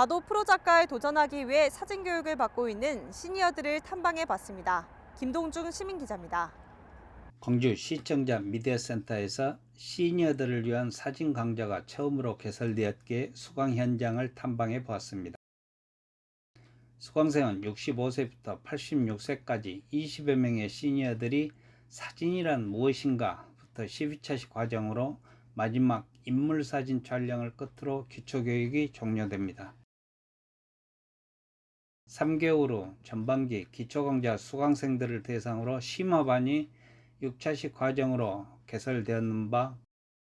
나도 프로 작가에 도전하기 위해 사진 교육을 받고 있는 시니어들을 탐방해 봤습니다. 김동중 시민 기자입니다. 광주 시청자 미디어센터에서 시니어들을 위한 사진 강좌가 처음으로 개설되었기에 수강 현장을 탐방해 보았습니다. 수강생은 65세부터 86세까지 20여 명의 시니어들이 사진이란 무엇인가부터 12차식 과정으로 마지막 인물 사진 촬영을 끝으로 기초 교육이 종료됩니다. 3개월 후 전반기 기초강좌 수강생들을 대상으로 심화반이 6차식 과정으로 개설되었는 바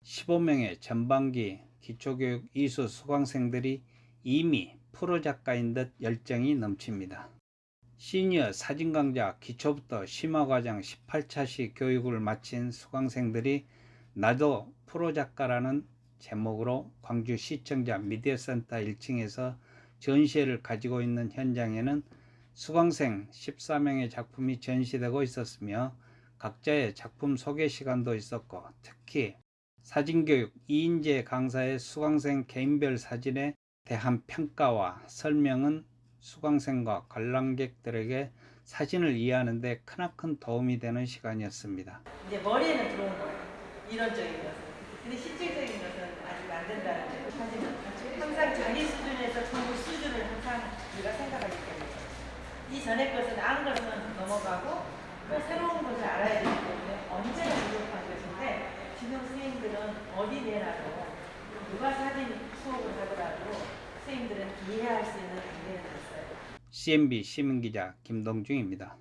15명의 전반기 기초교육 이수 수강생들이 이미 프로 작가인 듯 열정이 넘칩니다. 시니어 사진 강좌 기초부터 심화 과정 18차식 교육을 마친 수강생들이 나도 프로 작가라는 제목으로 광주 시청자 미디어 센터 1층에서 전시회를 가지고 있는 현장에는 수강생 14명의 작품이 전시되고 있었으며 각자의 작품 소개 시간도 있었고 특히 사진교육 2인제 강사의 수강생 개인별 사진에 대한 평가와 설명은 수강생과 관람객들에게 사진을 이해하는 데 크나큰 도움이 되는 시간이었습니다. 이제 머리에는 들어온 거예요. 이론적인 것은. 근데 실질적인 것은 아직 안 된다는 거예요. 항상 자기 수준에서 전부 수준을 항상 우리가 생각하기 때문에 이 전에 것은 아는 것은 넘어가고 또 새로운 것을 알아야 되기 때문에 언제나 부족한 것인데 지금 선생님들은 어디 내놔도 누가 사진 수업을 하더라도 선생님들은 이해할 수 있는 단계에 됐어요. CNB 시민기자 김동중입니다.